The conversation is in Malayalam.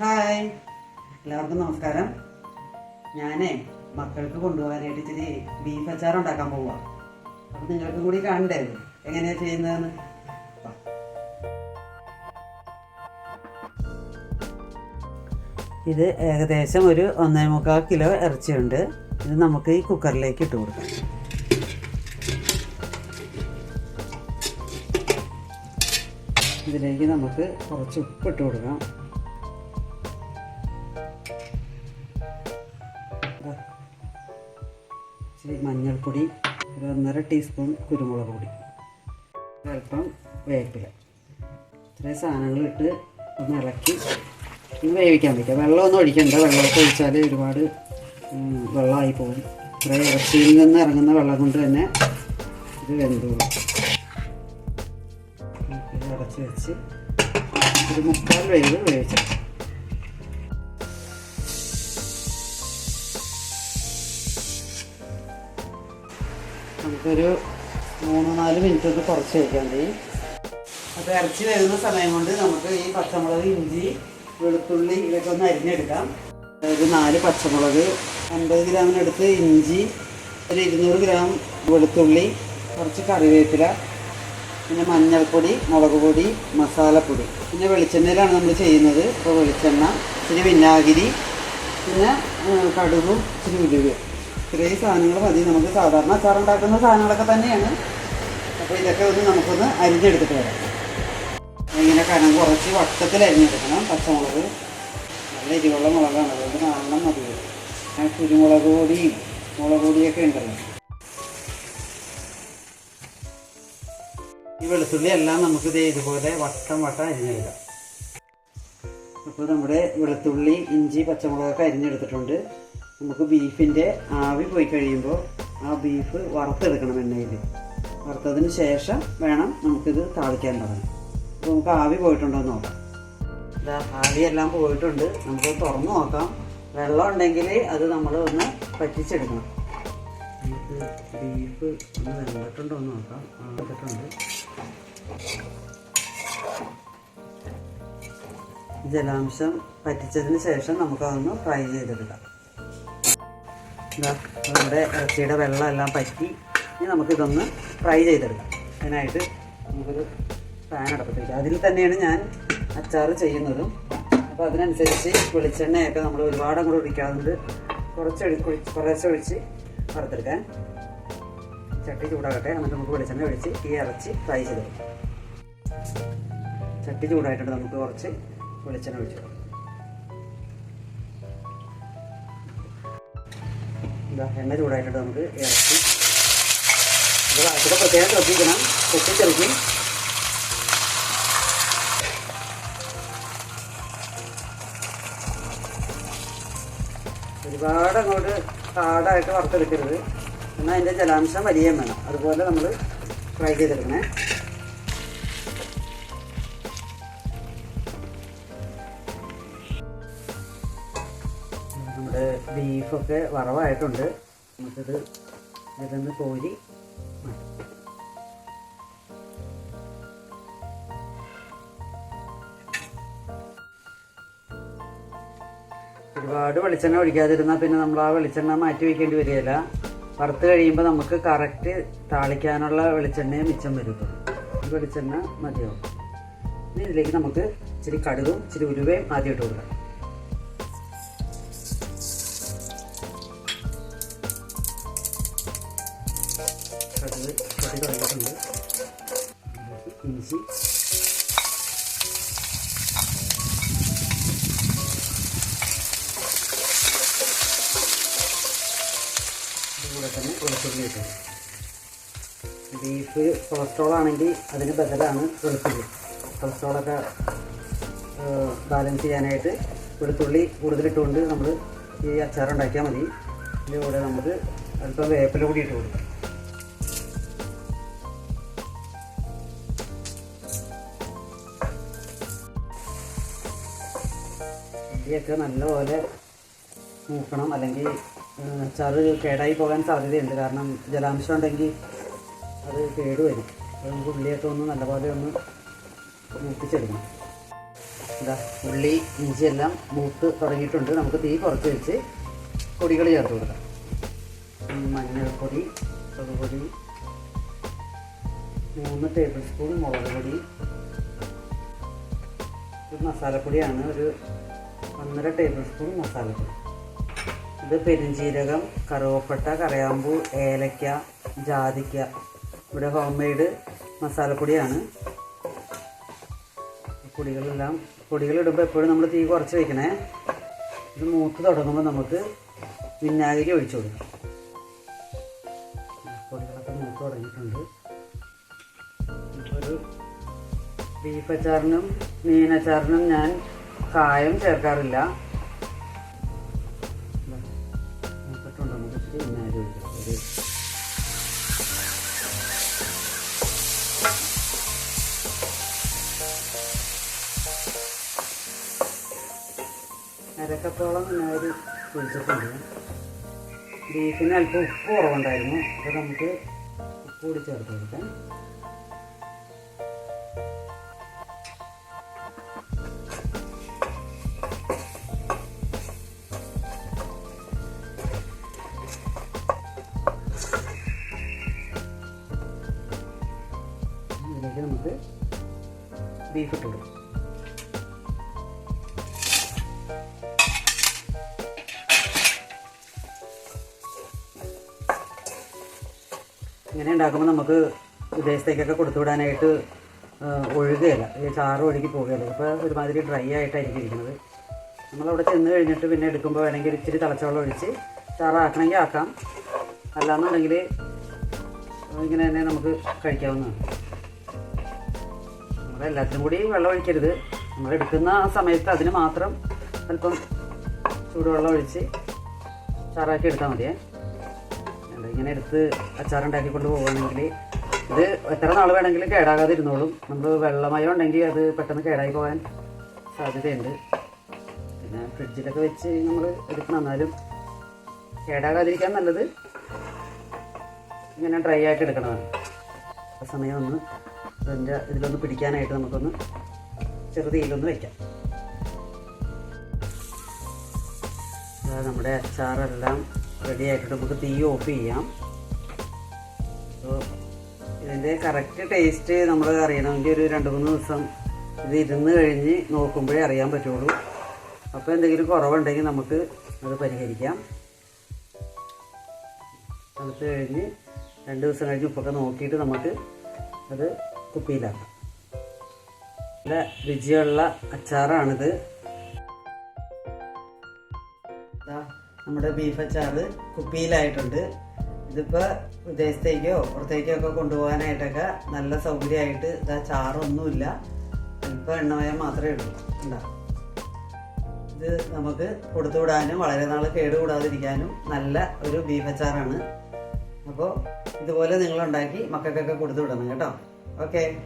ഹായ്. എല്ലാവർക്കും നമസ്കാരം. ഞാനേ മക്കൾക്ക് കൊണ്ടുപോകാനായിട്ട് ഇച്ചിരി ബീഫ് അച്ചാർ ഉണ്ടാക്കാൻ പോവാ. അപ്പൊ നിങ്ങൾക്കും കൂടി കാണണ്ടേ എങ്ങനെയാ ചെയ്യുന്നതെന്ന്. ഇത് ഏകദേശം ഒരു ഒന്നേ മുക്കാൽ കിലോ ഇറച്ചിയുണ്ട്. ഇത് നമുക്ക് ഈ കുക്കറിലേക്ക് ഇട്ട് കൊടുക്കാം. ഇതിലേക്ക് നമുക്ക് കുറച്ച് ഉപ്പ് ഇട്ട് കൊടുക്കാം. മഞ്ഞൾപ്പൊടി ഒരു ഒന്നര ടീസ്പൂൺ കുരുമുളക് പൊടി അല്പം വേപ്പില. ഇത്രയും സാധനങ്ങൾ ഇട്ട് ഒന്ന് ഇളക്കി ഒന്ന് വേവിക്കാൻ പറ്റുക വെള്ളമൊന്നും ഒഴിക്കണ്ട. വെള്ളമൊക്കെ ഒഴിച്ചാൽ ഒരുപാട് വെള്ളമായി പോകും. ഇത്രയും ഇറച്ചിയിൽ നിന്ന് ഇറങ്ങുന്ന വെള്ളം കൊണ്ട് തന്നെ ഇത് വെന്തോളും അടച്ച് വെച്ച് ഒരു മുക്കാൽ വേവ് വേവിച്ചെടുക്കാം. നമുക്കൊരു മൂന്ന് നാല് മിനിറ്റ് ഒന്ന് കുറച്ച് വയ്ക്കാൻ മതി. അപ്പോൾ ഇറച്ചി വരുന്ന സമയം കൊണ്ട് നമുക്ക് ഈ പച്ചമുളക് ഇഞ്ചി വെളുത്തുള്ളി ഇതൊക്കെ ഒന്ന് അരിഞ്ഞെടുക്കാം. അതായത് നാല് പച്ചമുളക് അൻപത് ഗ്രാമിനടുത്ത് ഇഞ്ചി ഒരു ഇരുന്നൂറ് ഗ്രാം വെളുത്തുള്ളി കുറച്ച് കറിവേപ്പില പിന്നെ മഞ്ഞൾപ്പൊടി മുളക് പൊടി മസാലപ്പൊടി. പിന്നെ വെളിച്ചെണ്ണയിലാണ് നമ്മൾ ചെയ്യുന്നത്. അപ്പോൾ വെളിച്ചെണ്ണ ഇച്ചിരി വിനാഗിരി പിന്നെ കടുകും ഇച്ചിരി ഉലുവയും. ഇത്രയും സാധനങ്ങൾ മതി. നമുക്ക് സാധാരണ അച്ചാർ ഉണ്ടാക്കുന്ന സാധനങ്ങളൊക്കെ തന്നെയാണ്. അപ്പോൾ ഇതൊക്കെ ഒന്ന് നമുക്കൊന്ന് അരിഞ്ഞെടുത്തിട്ട് വരാം. ഇങ്ങനെ കനം കുറച്ച് വട്ടത്തിൽ അരിഞ്ഞെടുക്കണം പച്ചമുളക്. നല്ല എരിവുള്ള മുളകാണ്. അതുകൊണ്ട് നാലെണ്ണം മതി. ആ കുരുമുളക് പൊടിയും മുളക് പൊടിയൊക്കെ ഉണ്ടല്ലോ. ഈ വെളുത്തുള്ളി എല്ലാം നമുക്ക് ദേ ഇതുപോലെ വട്ടം വട്ടം അരിഞ്ഞെടുക്കാം. അപ്പോൾ നമ്മുടെ വെളുത്തുള്ളി ഇഞ്ചി പച്ചമുളകൊക്കെ അരിഞ്ഞെടുത്തിട്ടുണ്ട്. നമുക്ക് ബീഫിന്റെ ആവി പോയി കഴിയുമ്പോൾ ആ ബീഫ് വറുത്തെടുക്കണം എണ്ണയിൽ വറുത്തതിന് ശേഷം വേണം നമുക്കിത് താളിക്കാൻ തുടങ്ങാം അപ്പോൾ നമുക്ക് ആവി പോയിട്ടുണ്ടോ എന്ന് നോക്കാം. ഇതാ ആവിയെല്ലാം പോയിട്ടുണ്ട്. നമുക്ക് തുറന്നു നോക്കാം. വെള്ളം ഉണ്ടെങ്കിൽ അത് നമ്മൾ ഒന്ന് പറ്റിച്ചെടുക്കണം. നമുക്ക് ബീഫ് ഒന്ന് വെന്തിട്ടുണ്ടോ എന്ന് നോക്കാം. വെള്ളത്തിട്ടുണ്ട് ജലാംശം പറ്റിച്ചതിന് ശേഷം നമുക്കതൊന്ന് ഫ്രൈ ചെയ്തെടുക്കാം. നമ്മുടെ ഇറച്ചിയുടെ വെള്ളമെല്ലാം പറ്റി ഇനി നമുക്കിതൊന്ന് ഫ്രൈ ചെയ്തെടുക്കാം. അതിനായിട്ട് നമുക്കൊരു പാൻ അടപ്പത്തേക്ക് അതിൽ തന്നെയാണ് ഞാൻ അച്ചാർ ചെയ്യുന്നതും. അപ്പോൾ അതിനനുസരിച്ച് വെളിച്ചെണ്ണയൊക്കെ നമ്മൾ ഒരുപാട് അങ്ങോട്ട് ഒഴിക്കാറുണ്ട്. കുറച്ച് ഒഴി- ഒഴിച്ച് കുറേശ്ശെ ഒഴിച്ച് വറുത്തെടുക്കാൻ. ചട്ടി ചൂടാകട്ടെ. എന്നിട്ട് നമുക്ക് വെളിച്ചെണ്ണ ഒഴിച്ച് ഈ ഇറച്ചി ഫ്രൈ ചെയ്തെടുക്കാം. ചട്ടി ചൂടായിട്ടുണ്ട്. നമുക്ക് കുറച്ച് വെളിച്ചെണ്ണ ഒഴിച്ചു കൊടുക്കാം. എണ്ണ ചൂടായിട്ടുണ്ട് നമുക്ക് ഇറക്കി. ഇത് വാക്കിയുടെ പ്രത്യേകം ശ്രദ്ധിക്കണം. പൊട്ടിച്ചെറിക്കും ഒരുപാട് അങ്ങോട്ട് ഹാർഡായിട്ട് വറുത്തെടുക്കരുത്. എന്നാൽ അതിന്റെ ജലാംശം വലിയ വേണം. അതുപോലെ നമ്മൾ ഫ്രൈ ചെയ്തെടുക്കണേ. ബീഫൊക്കെ വറവായിട്ടുണ്ട്. നമുക്കിത് ഇതൊന്ന് കോരി. ഒരുപാട് വെളിച്ചെണ്ണ ഒഴിക്കാതിരുന്നാൽ പിന്നെ നമ്മൾ ആ വെളിച്ചെണ്ണ മാറ്റി വയ്ക്കേണ്ടി വരികയില്ല. വറുത്ത് കഴിയുമ്പോൾ നമുക്ക് കറക്റ്റ് താളിക്കാനുള്ള വെളിച്ചെണ്ണയും മിച്ചം വരും ഈ വെളിച്ചെണ്ണ മതിയാവും. ഇതിലേക്ക് നമുക്ക് ഇച്ചിരി കടുകും ഇച്ചിരി ഉരുവയും ആദ്യം കൊടുക്കാം. ഇഞ്ചി ഇതുകൂടെ തന്നെ വെളുത്തുള്ളി ബീഫ് കൊളസ്ട്രോൾ ആണെങ്കിൽ അതിന് ബദലാണ് വെളുത്തുള്ളി. കൊളസ്ട്രോളൊക്കെ ബാലൻസ് ചെയ്യാനായിട്ട് വെളുത്തുള്ളി കൂടുതലിട്ടുകൊണ്ട് നമ്മൾ ഈ അച്ചാർ ഉണ്ടാക്കിയാൽ മതി. ഇതിന്റെ കൂടെ നമുക്ക് അല്പം വേപ്പില കൂടി ഇട്ട് കൊടുക്കാം. ഇടിയൊക്കെ നല്ലപോലെ മൂക്കണം അല്ലെങ്കിൽ ചറ് കേടായി പോകാൻ സാധ്യതയുണ്ട്. കാരണം ജലാംശം ഉണ്ടെങ്കിൽ അത് കേടുവരും. അപ്പോൾ നമുക്ക് ഉള്ളിയൊക്കെ ഒന്ന് നല്ലപോലെ ഒന്ന് മൂപ്പിച്ചെടുക്കണം. എന്താ ഉള്ളി ഇഞ്ചി എല്ലാം മൂത്ത് തുടങ്ങിയിട്ടുണ്ട്. നമുക്ക് തീ കുറച്ച് വെച്ച് പൊടികൾ ചേർത്ത് കൊടുക്കാം. മഞ്ഞൾപ്പൊടി പൊടി മൂന്ന് ടേബിൾ സ്പൂൺ മുളക് പൊടി. ഒരു മസാലപ്പൊടിയാണ് ഒരു ഒന്നര ടേബിൾ സ്പൂൺ മസാലപ്പൊടി ഇത് പെരുംജീരകം കറുവപ്പട്ട കറയാമ്പൂ ഏലക്ക ജാതിക്ക. ഇവിടെ ഹോം മെയ്ഡ് മസാലപ്പൊടിയാണ് പൊടികളെല്ലാം പൊടികളിടുമ്പോൾ എപ്പോഴും നമ്മൾ തീ കുറച്ച് വെക്കണേ. ഇത് മൂത്ത് തുടങ്ങുമ്പോൾ നമുക്ക് വിനാഗിരി ഒഴിച്ചു കൊടുക്കാം. പൊടികളൊക്കെ മൂത്ത് തുടങ്ങിയിട്ടുണ്ട്. ബീഫ് അച്ചാറിനും മീനച്ചാറിനും ഞാൻ കായം ചേർക്കാറില്ല. അരക്കത്തോളം വിനാഗിരി ഒഴിച്ചിട്ടുണ്ട് ബീഫിന് അല്പം ഉപ്പ് കുറവുണ്ടായിരുന്നു. അപ്പോൾ നമുക്ക് ഉപ്പ് കൂടി ചേർത്ത് കൊടുക്കാം. ഇതിലേക്ക് നമുക്ക് ബീഫ് ഇട്ട് കൊടുക്കാം. ഇങ്ങനെ ഉണ്ടാക്കുമ്പോൾ നമുക്ക് വിദേശത്തേക്കൊക്കെ കൊടുത്തുവിടാനായിട്ട് ഒഴുകുകയല്ല ഒഴുകുകയില്ല ഈ ചാറ് ഒഴുകി പോവുകയല്ല ഇപ്പോൾ ഒരുമാതിരി ഡ്രൈ ആയിട്ടായിരിക്കും ഇരിക്കുന്നത്. നമ്മളവിടെ ചെന്ന് കഴിഞ്ഞിട്ട് പിന്നെ എടുക്കുമ്പോൾ വേണമെങ്കിൽ ഇച്ചിരി തിളച്ചവെള്ളം ഒഴിച്ച് ചാറാക്കണമെങ്കിൽ ആക്കാം. അല്ലാന്നുണ്ടെങ്കിൽ ഇങ്ങനെ തന്നെ നമുക്ക് കഴിക്കാവുന്നതാണ്. എല്ലാത്തിനും കൂടി വെള്ളം ഒഴിക്കരുത്. നമ്മൾ എടുക്കുന്ന ആ സമയത്ത് അതിന് മാത്രം അല്പം ചൂടുവെള്ളം ഒഴിച്ച് ചാറാക്കി എടുത്താൽ മതിയേ. ഇങ്ങനെ എടുത്ത് അച്ചാറുണ്ടാക്കി കൊണ്ട് പോവുകയാണെങ്കിൽ ഇത് എത്ര നാൾ വേണമെങ്കിലും കേടാകാതെ ഇരുന്നോളും നമ്മൾ വെള്ളമയം ഉണ്ടെങ്കിൽ അത് പെട്ടെന്ന് കേടായി പോകാൻ സാധ്യതയുണ്ട്. പിന്നെ ഫ്രിഡ്ജിലൊക്കെ വെച്ച് നമ്മൾ എടുക്കണം. എന്നാലും കേടാകാതിരിക്കാൻ നല്ലത് ഇങ്ങനെ ഡ്രൈ ആയിട്ട് എടുക്കണതാണ്. ആ സമയം ഒന്ന് അതിന്റെ ഇതിലൊന്ന് പിടിക്കാനായിട്ട് നമുക്കൊന്ന് ചെറുതീയിലൊന്ന് വെക്കാം. ദാ നമ്മുടെ അച്ചാറെല്ലാം റെഡി ആയിട്ടുണ്ട്. നമുക്ക് തീ ഓഫ് ചെയ്യാം. അപ്പോൾ ഇതിന്റെ കറക്റ്റ് ടേസ്റ്റ് നമ്മൾ അറിയണമെങ്കിൽ ഒരു രണ്ട് മൂന്ന് ദിവസം ഇത് ഇരുന്ന് കഴിഞ്ഞ് നോക്കുമ്പോഴേ അറിയാൻ പറ്റുള്ളൂ. അപ്പോൾ എന്തെങ്കിലും കുറവുണ്ടെങ്കിൽ നമുക്ക് അത് പരിഹരിക്കാം. തണുത്ത് കഴിഞ്ഞ് രണ്ട് ദിവസം കഴിഞ്ഞ് ഉപ്പൊക്കെ നോക്കിയിട്ട് നമുക്ക് അത് കുപ്പിയിലാക്കാം. നല്ല രുചിയുള്ള അച്ചാറാണിത്. നമ്മുടെ ബീഫ് അച്ചാർ കുപ്പിയിലായിട്ടുണ്ട്. ഇതിപ്പോൾ വിദേശത്തേക്കോ പുറത്തേക്കോ ഒക്കെ കൊണ്ടുപോകാനായിട്ടൊക്കെ നല്ല സൗകര്യമായിട്ട് ഇതാ ചാറൊന്നുമില്ല. അല്പം എണ്ണമയം മാത്രമേ ഉള്ളൂ. ഇത് നമുക്ക് കൊടുത്തുവിടാനും വളരെ നാൾ കേടുകൂടാതിരിക്കാനും നല്ല ഒരു ബീഫ് അച്ചാറാണ്. അപ്പോൾ ഇതുപോലെ നിങ്ങളുണ്ടാക്കി മക്കൾക്കൊക്കെ കൊടുത്തു വിടണം കേട്ടോ. Okay.